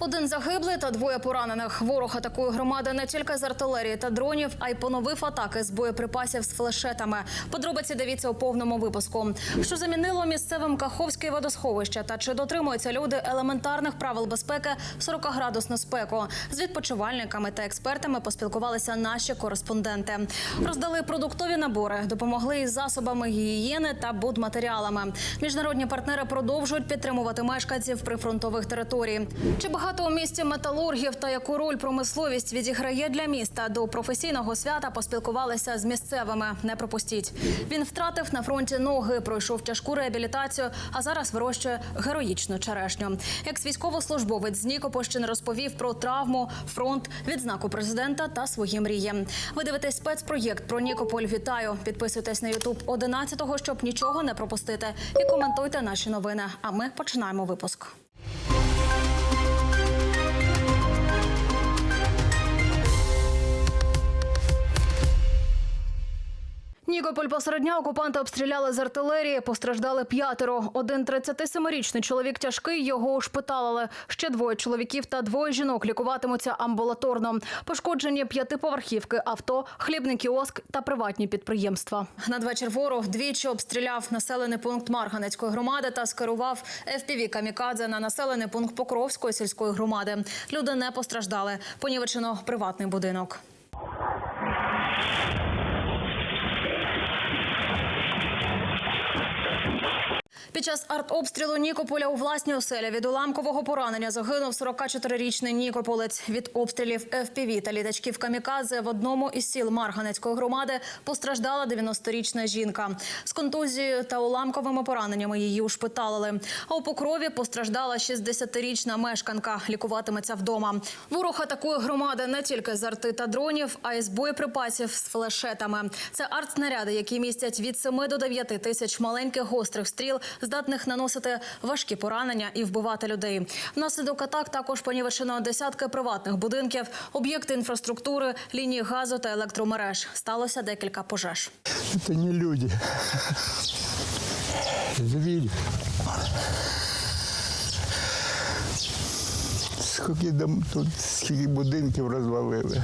Один загиблий та двоє поранених. Ворог атакує громади не тільки з артилерії та дронів, а й поновив атаки з боєприпасів з флешетами. Подробиці дивіться у повному випуску. Що замінило місцевим Каховське водосховище та чи дотримуються люди елементарних правил безпеки в 40-градусну спеку? З відпочивальниками та експертами поспілкувалися наші кореспонденти. Роздали продуктові набори, допомогли із засобами гігієни та будматеріалами. Міжнародні партнери продовжують підтримувати мешканців прифронтових територій. Чи багато у місті металургів та яку роль промисловість відіграє для міста? До професійного свята поспілкувалися з місцевими. Не пропустіть. Він втратив на фронті ноги, пройшов тяжку реабілітацію, а зараз вирощує героїчну черешню. Як військовослужбовець з Нікопольщини розповів про травму, фронт, відзнаку президента та свої мрії. Ви дивитесь спецпроєкт про Нікополь. Вітаю! Підписуйтесь на Ютуб 11-го, щоб нічого не пропустити. І коментуйте наші новини. А ми починаємо випуск. Нікополь посеред дня окупанти обстріляли з артилерії. Постраждали п'ятеро. Один 37-річний чоловік тяжкий. Його ушпиталили. Ще двоє чоловіків та двоє жінок лікуватимуться амбулаторно. Пошкоджені п'ятиповерхівки, авто, хлібний кіоск та приватні підприємства. Надвечір ворог двічі обстріляв населений пункт Марганецької громади та скерував FPV камікадзе на населений пункт Покровської сільської громади. Люди не постраждали. Понівечено приватний будинок. Під час артобстрілу Нікополя у власній оселі від уламкового поранення загинув 44-річний Нікополець. Від обстрілів ФПВ та літачків камікадзе в одному із сіл Марганецької громади постраждала 90-річна жінка. З контузією та уламковими пораненнями її ушпиталили. А у Покрові постраждала 60-річна мешканка. Лікуватиметься вдома. Ворог атакує громади не тільки з арти та дронів, а й з боєприпасів з флешетами. Це артснаряди, які містять від 7 до 9 тисяч маленьких гострих стріл, здатних наносити важкі поранення і вбивати людей. Внаслідок атак також понівечено десятки приватних будинків, об'єкти інфраструктури, лінії газу та електромереж. Сталося декілька пожеж. Это не люди. Звери. Скільки дом тут, скільки будинків розвалили.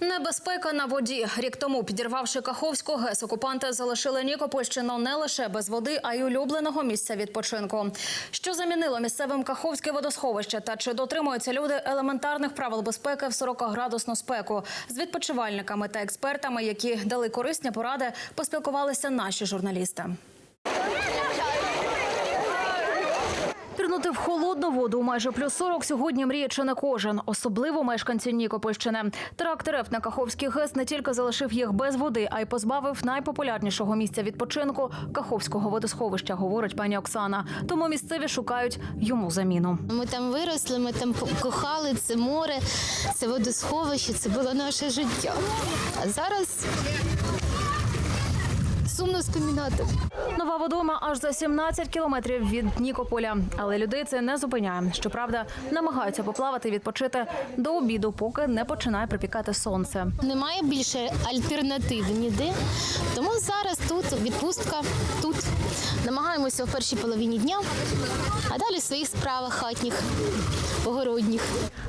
Небезпека на воді. Рік тому, підірвавши Каховську ГЕС, окупанти залишили Нікопольщину не лише без води, а й улюбленого місця відпочинку. Що замінило місцевим Каховське водосховище та чи дотримуються люди елементарних правил безпеки в 40-градусну спеку з відпочивальниками та експертами, які дали корисні поради, поспілкувалися наші журналісти. Пірнути в холодну воду у майже плюс 40 сьогодні мріє чи не кожен, особливо мешканці Нікопольщини. Теракт РФ на Каховський ГЕС не тільки залишив їх без води, а й позбавив найпопулярнішого місця відпочинку Каховського водосховища, говорить пані Оксана. Тому місцеві шукають йому заміну. Ми там виросли, ми там кохали це море, це водосховище, це було наше життя. А зараз сумно спомінати. Нова водойма аж за 17 кілометрів від Нікополя. Але людей це не зупиняє. Щоправда, намагаються поплавати відпочити до обіду, поки не починає припікати сонце. Немає більше альтернативи ніде. Тому зараз тут відпустка, тут намагаємося в першій половині дня, а далі в своїх справах хатніх, огородніх.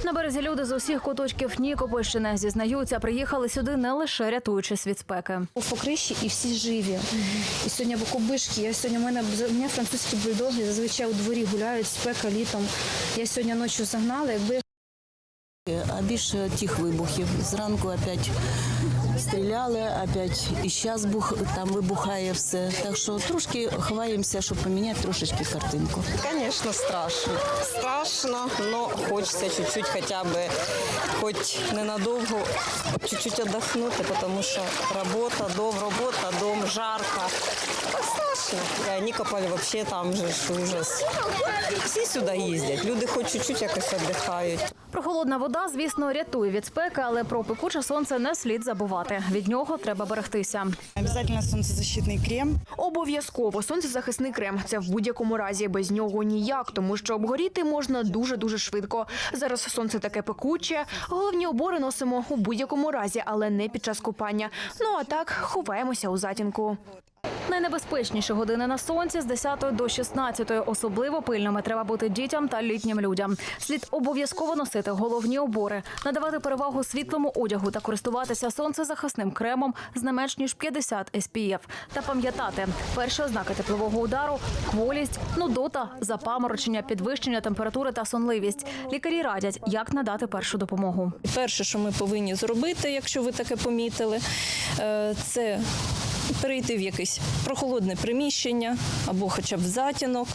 На березі люди з усіх куточків Нікопольщини зізнаються, приїхали сюди не лише рятуючись від спеки. у покриші і всі живі. І сьогодні кубишки. Я сьогодні у мене у мене французькі бульдоги зазвичай у дворі гуляють спека літом. Я сьогодні ночі загнала, якби А більше тих вибухів. Зранку опять стріляли, опять і зараз бух, там вибухає все. Так що трошки ховаємося, щоб поміняти трошечки картинку. Конечно, страшно. Страшно, но хочется чуть-чуть хотя бы, хоть ненадолго, чуть-чуть отдохнуть, потому что работа, дом, работа, дом, жарко. Так страшно. А вообще там же ж ужас. Всі сюди їздять. Люди хоч чуть-чуть якось віддихають. Прохолодна вода, звісно, рятує від спеки, але про пекуче сонце не слід забувати. Від нього треба берегтися. Обязательно солнцезащитный крем. Обов'язково сонцезахисний крем. Це в будь-якому разі без нього ніяк, тому що обгоріти можна дуже дуже швидко. Зараз сонце таке пекуче. Головні убори носимо у будь-якому разі, але не під час купання. Ну а так ховаємося у затінку. Найнебезпечніші години на сонці з 10 до 16. Особливо пильними треба бути дітям та літнім людям. Слід обов'язково носити головні убори, надавати перевагу світлому одягу та користуватися сонцезахисним кремом з не менш ніж 50 SPF. Та пам'ятати, перші ознаки теплового удару кволість, нудота, запаморочення, підвищення температури та сонливість. Лікарі радять, як надати першу допомогу. Перше, що ми повинні зробити, якщо ви таке помітили, е, це перейти в якесь прохолодне приміщення або хоча б в затінок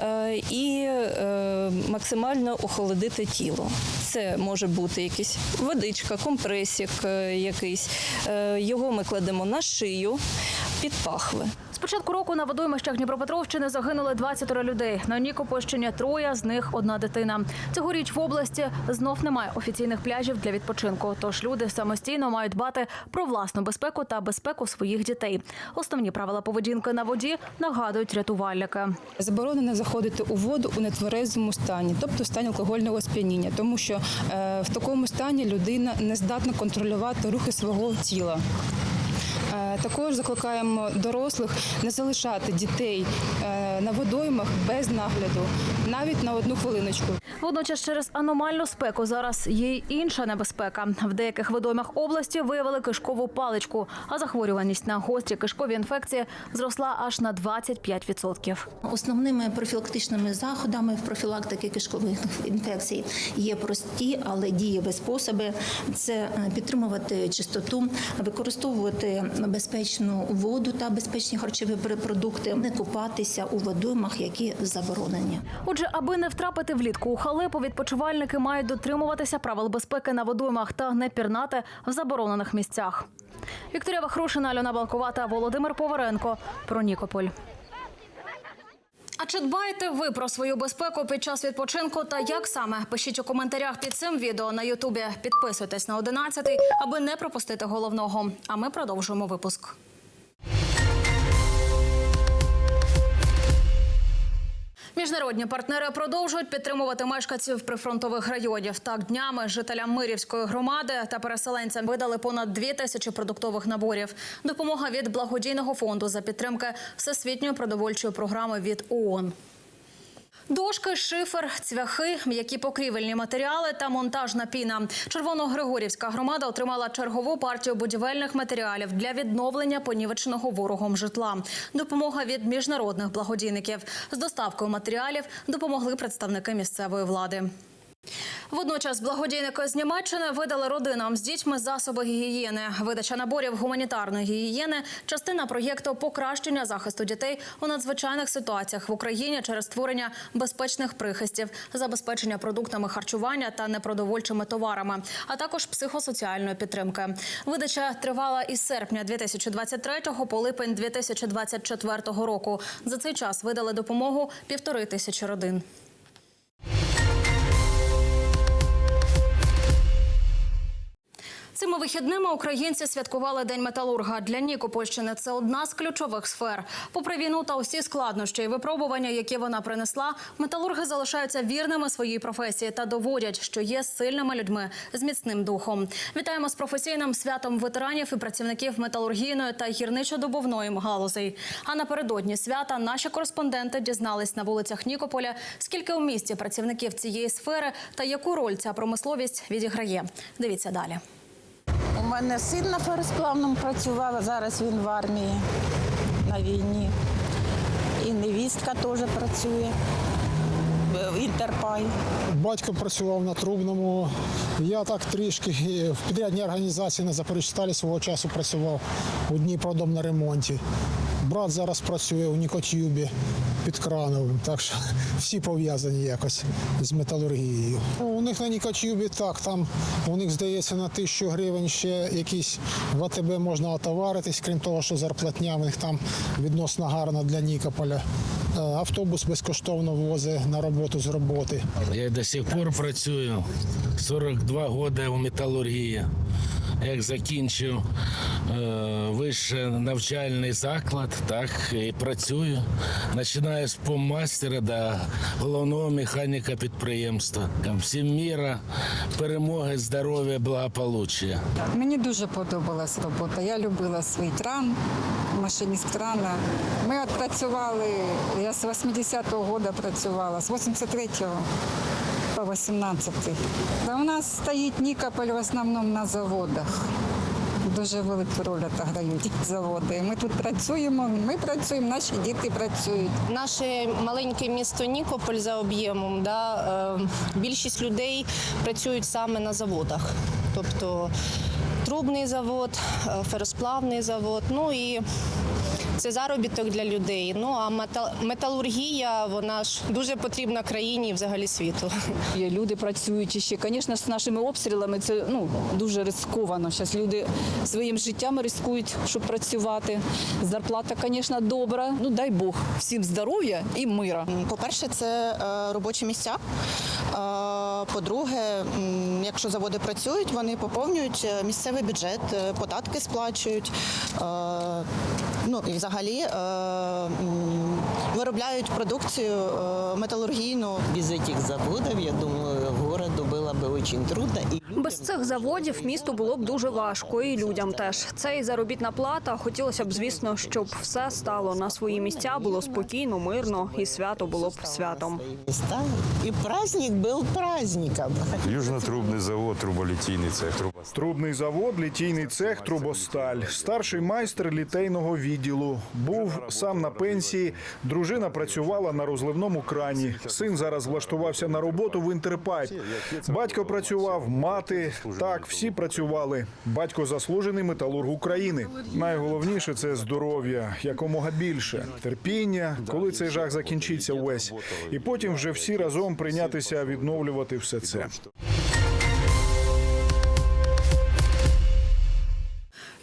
е, і е, максимально охолодити тіло. Це може бути якась водичка, компресік е, якийсь. Його ми кладемо на шию під пахви. Початку року на водоймищах Дніпропетровщини загинули 20 людей. На Нікопольщині троє, з них одна дитина. Цьогоріч в області знов немає офіційних пляжів для відпочинку. Тож люди самостійно мають дбати про власну безпеку та безпеку своїх дітей. Основні правила поведінки на воді нагадують рятувальники. Заборонено заходити у воду у нетверезому стані, тобто в стані алкогольного сп'яніння, тому що е, в такому стані людина не здатна контролювати рухи свого тіла. Е, Також закликаємо дорослих не залишати дітей е, на водоймах без нагляду, навіть на одну хвилиночку. Водночас через аномальну спеку зараз є й інша небезпека. В деяких водоймах області виявили кишкову паличку, а захворюваність на гострі кишкові інфекції зросла аж на 25%. Основними профілактичними заходами в профілактики кишкових інфекцій є прості, але дієві способи. Це е, підтримувати чистоту, використовувати безпечну воду та безпечні харчові продукти, не купатися у водоймах, які заборонені. Отже, аби не втрапити влітку у халепу, відпочивальники мають дотримуватися правил безпеки на водоймах та не пірнати в заборонених місцях. Вікторія Вахрушина, Альона Балкова та Володимир Поваренко про Нікополь. А чи дбаєте ви про свою безпеку під час відпочинку та як саме? Пишіть у коментарях під цим відео на Ютубі. Підписуйтесь на 11, аби не пропустити головного. А ми продовжуємо випуск. Міжнародні партнери продовжують підтримувати мешканців прифронтових районів. Так, днями жителям Мирівської громади та переселенцям видали понад дві тисячі продуктових наборів. Допомога від благодійного фонду за підтримки всесвітньої продовольчої програми від ООН. Дошки, шифер, цвяхи, м'які покрівельні матеріали та монтажна піна. Червоногригорівська громада отримала чергову партію будівельних матеріалів для відновлення понівеченого ворогом житла. Допомога від міжнародних благодійників з доставкою матеріалів допомогли представники місцевої влади. Водночас благодійники з Німеччини видали родинам з дітьми засоби гігієни. Видача наборів гуманітарної гігієни частина проєкту покращення захисту дітей у надзвичайних ситуаціях в Україні через створення безпечних прихистів, забезпечення продуктами харчування та непродовольчими товарами, а також психосоціальної підтримки. Видача тривала із серпня 2023 по липень 2024 року. За цей час видали допомогу півтори тисячі родин. Цими вихідними українці святкували День металурга. Для Нікопольщини це одна з ключових сфер. Попри війну та усі складнощі і випробування, які вона принесла, металурги залишаються вірними своїй професії та доводять, що є сильними людьми з міцним духом. Вітаємо з професійним святом ветеранів і працівників металургійної та гірничо-добувної галузей. А напередодні свята наші кореспонденти дізнались на вулицях Нікополя, скільки у місті працівників цієї сфери та яку роль ця промисловість відіграє. Дивіться далі. У мене син на феросплавному працював, а зараз він в армії на війні. І невістка теж працює в Інтерпай. Батько працював на трубному. Я так трішки е, в підрядній організації на Запоріжсталі свого часу працював у Дніпродом на ремонті. Брат зараз працює у Нікотюбі під крановим, так що всі пов'язані якось з металургією. Ну, У них на Нікотюбі так, там у них здається на тисячу гривень ще якісь в АТБ можна отоваритись, крім того, що зарплатня в них там відносно гарна для Нікополя. Е, Автобус безкоштовно возить на роботу з роботи. Я до сих пор працюю 42 роки у металургії. Як закінчив е, вищий навчальний заклад, так і працюю. Починаю з поммастера до головного механіка підприємства. Там Всім міра, перемоги, здоров'я, благополуччя. Мені дуже подобалась робота. Я любила свій тран, машиніст крана. Ми відпрацювали, я з 80-го року працювала, з 83-го по 18-й. У нас стоїть Нікополь в основному на заводах. Дуже велику роль грають заводи. Ми тут працюємо, ми працюємо, наші діти працюють. Наше маленьке місто Нікополь за об'ємом, да, е, більшість людей працюють саме на заводах. Тобто трубний завод, е, феросплавний завод. Ну і це заробіток для людей. Ну а мета- металургія, вона ж дуже потрібна країні і взагалі світу. Є люди працюють ще. Звісно, з нашими обстрілами це ну дуже ризиковано. Зараз люди своїм життям ризикують, щоб працювати. Зарплата, звісно, добра. Ну дай Бог всім здоров'я і мира. По-перше, це е, робочі місця. Е, По-друге, якщо заводи працюють, вони поповнюють е, місцевий бюджет, податки сплачують е, Ну і взагалі е, м, виробляють продукцію е, металургійну. Без этих заводов, я думаю, городу было бы очень трудно. И Без цих заводів місту було б дуже важко, і людям теж. Це і заробітна плата. Хотілося б, звісно, щоб все стало на свої місця, було спокійно, мирно, і свято було б святом. и праздник был праздником. Южно-трубний завод, труболітійний цех. Трубний завод, літійний цех, трубосталь. Старший майстер літейного відділу. Був сам на пенсії. Дружина працювала на розливному крані. Син зараз влаштувався на роботу в інтерпайп. Батько працював, мати. Так, всі працювали. Батько заслужений металург України. Найголовніше це здоров'я, якомога більше, терпіння, коли цей жах закінчиться увесь. І потім вже всі разом прийнятися відновлювати все це.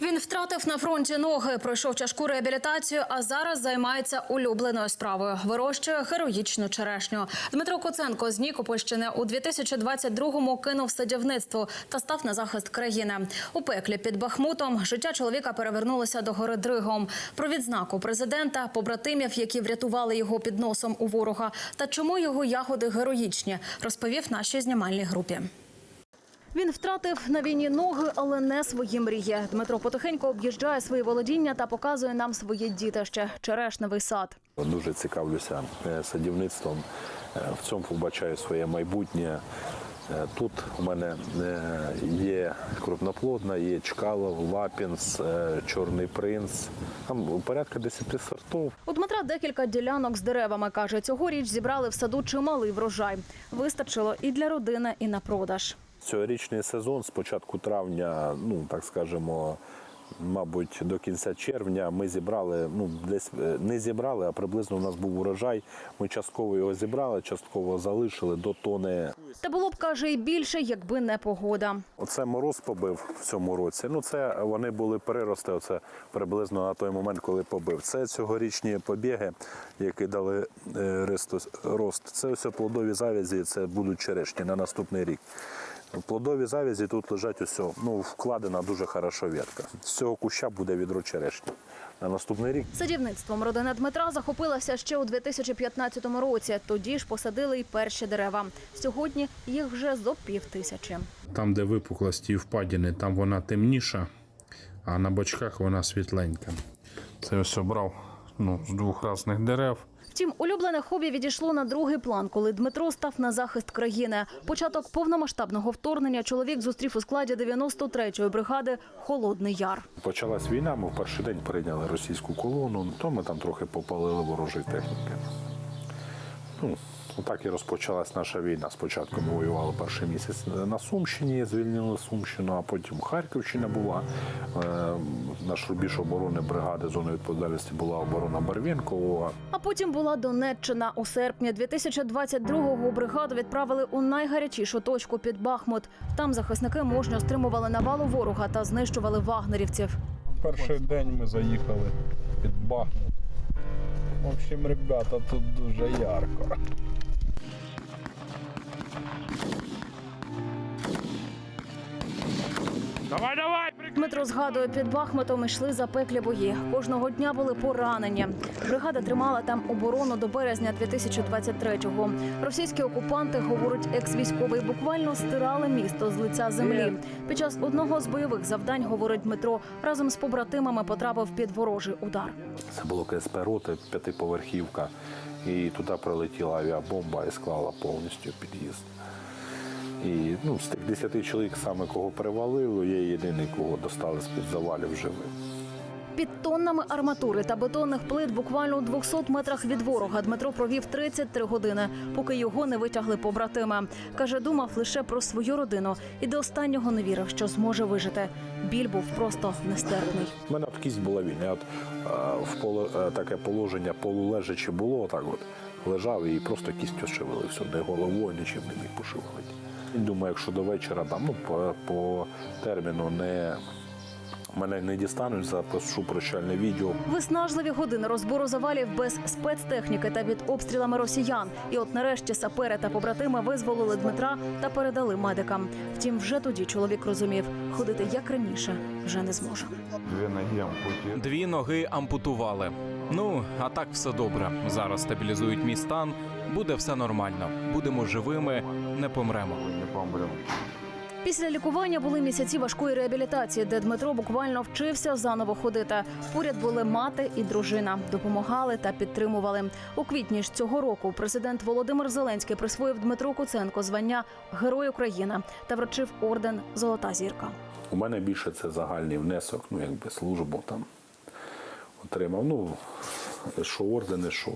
Він втратив на фронті ноги, пройшов тяжку реабілітацію, а зараз займається улюбленою справою. Вирощує героїчну черешню. Дмитро Коценко з Нікопольщини у 2022-му кинув садівництво та став на захист країни. У пеклі під Бахмутом життя чоловіка перевернулося до гори Дригом. Про відзнаку президента, побратимів, які врятували його під носом у ворога, та чому його ягоди героїчні, розповів нашій знімальній групі. Він втратив на війні ноги, але не свої мрії. Дмитро потихеньку об'їжджає свої володіння та показує нам своє дітище – черешневий сад. Дуже цікавлюся е, садівництвом. Е, В цьому побачаю своє майбутнє. Е, Тут у мене є крупноплодна, є чкалов, лапінс, чорний принц. Там порядка 10 сортів. У Дмитра декілька ділянок з деревами. Каже, цьогоріч зібрали в саду чималий врожай. Вистачило і для родини, і на продаж. Цьогорічний сезон з початку травня, ну так скажемо, мабуть, до кінця червня ми зібрали, ну десь е, не зібрали, а приблизно у нас був урожай. Ми частково його зібрали, частково залишили до тони. Та було б, каже, і більше, якби не погода. Оце мороз побив в цьому році. Ну це вони були перерости. Оце приблизно на той момент, коли побив. Це цьогорічні побіги, які дали е, рост. Це все плодові завязі. Це будуть черешні на наступний рік. В плодові завязі тут лежать усе. Ну вкладена дуже хороша ветка. З цього куща буде відро черешні. На наступний рік Садівництвом родина Дмитра захопилася ще у 2015 році. Тоді ж посадили й перші дерева. Сьогодні їх вже зо пів тисячі. Там, де випуклості і впадіни, там вона темніша, а на бочках вона світленька. Це ось обрав ну, з двох різних дерев. Втім, улюблене хобі відійшло на другий план, коли Дмитро став на захист країни. Початок повномасштабного вторгнення чоловік зустрів у складі 93-ї бригади Холодний Яр. почалась війна. Ми в перший день прийняли російську колону, то ми там трохи попалили ворожої техніки. Ну, так і розпочалась наша війна. Спочатку ми воювали перший місяць на Сумщині, звільнили Сумщину, а потім Харківщина була. Е, Наш рубіж оборони бригади зони відповідальності була оборона Барвінкового. А потім була Донеччина. У серпні 2022-го бригаду відправили у найгарячішу точку під Бахмут. Там захисники мужньо стримували навалу ворога та знищували вагнерівців. Перший день ми заїхали під Бахмут. В общем, ребята, тут дуже ярко. Давай, давай, Дмитро згадує, під Бахмутом йшли запеклі бої. Кожного дня були поранені. Бригада тримала там оборону до березня 2023-го. Російські окупанти, говорить екс-військовий, буквально стирали місто з лиця землі. Під час одного з бойових завдань, говорить Дмитро, разом з побратимами потрапив під ворожий удар. Це було КСП роти, п'ятиповерхівка. І туди прилетіла авіабомба і склала повністю під'їзд. І ну, з тих 10 чоловік, саме кого перевалило, я єдиний, кого достали з-під завалів живим. Під тоннами арматури та бетонних плит буквально у 200 метрах від ворога Дмитро провів 33 години, поки його не витягли побратими. Каже, думав лише про свою родину і до останнього не вірив, що зможе вижити. Біль був просто нестерпний. У мене от кість була вільна. От, е, в поло, е, таке положення полулежачи було, отак от лежав і просто кістю шевелив. Все, не головою, нічим не міг пошевелити. Думаю, якщо до вечора там, ну, по, по терміну не, мене не дістануть, запишу прощальне відео. Виснажливі години розбору завалів без спецтехніки та під обстрілами росіян. І от нарешті сапери та побратими визволили Дмитра та передали медикам. Втім, вже тоді чоловік розумів, ходити як раніше вже не зможе. Дві ноги ампуті. Дві ноги ампутували. Ну, а так все добре. Зараз стабілізують мій стан. Буде все нормально. Будемо живими, не помремо. Не помремо. Після лікування були місяці важкої реабілітації, де Дмитро буквально вчився заново ходити. Поряд були мати і дружина, допомагали та підтримували. У квітні ж цього року президент Володимир Зеленський присвоїв Дмитру Куценко звання Герой України та вручив орден Золота зірка. У мене більше це загальний внесок, ну якби службу там отримав. Ну, що ордени, що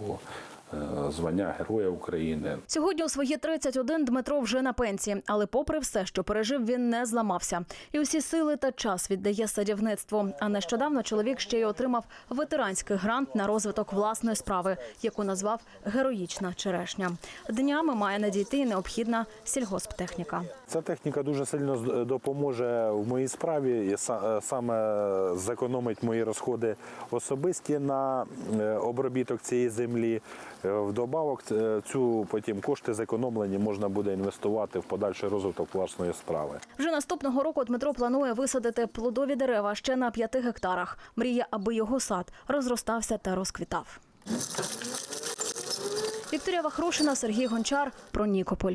звання Героя України. Сьогодні у свої 31 Дмитро вже на пенсії, але попри все, що пережив, він не зламався. І усі сили та час віддає садівництву. А нещодавно чоловік ще й отримав ветеранський грант на розвиток власної справи, яку назвав Героїчна черешня. Днями має надійти необхідна сільгосптехніка. Ця техніка дуже сильно допоможе в моїй справі, е, саме зекономить мої розходи особисті на е, обробіток цієї землі. Е, Вдобавок е, цю потім кошти зекономлені можна буде інвестувати в подальший розвиток власної справи. Вже наступного року Дмитро планує висадити плодові дерева ще на п'яти гектарах. Мріє, аби його сад розростався та розквітав. Вікторія Вахрушина, Сергій Гончар про Нікополь.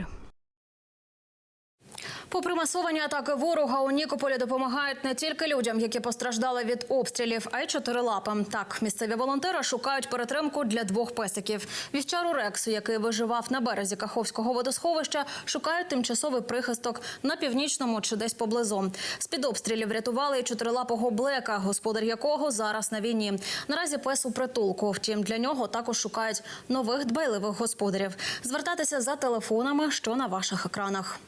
Попри масовані атаки ворога, у Нікополі допомагають не тільки людям, які постраждали від обстрілів, а й чотирилапам. Так, місцеві волонтери шукають перетримку для двох песиків. Вівчару Рексу, який виживав на березі Каховського водосховища, шукають тимчасовий прихисток на північному чи десь поблизу. З під обстрілів врятували і чотирилапого блека, господар якого зараз на війні. Наразі пес у притулку. Втім, для нього також шукають нових дбайливих господарів. Звертатися за телефонами, що на ваших екранах.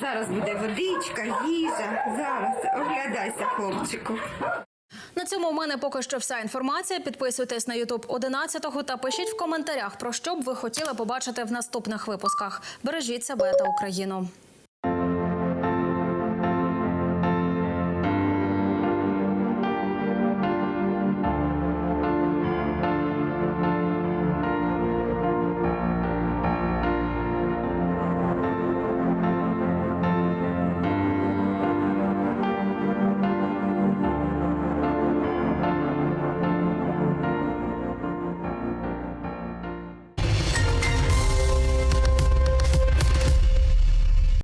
Зараз буде водичка, їжа. Зараз оглядайся, хлопчику. На цьому у мене поки що вся інформація. Підписуйтесь на Ютуб 11 та пишіть в коментарях про що б ви хотіли побачити в наступних випусках. Бережіть себе та Україну.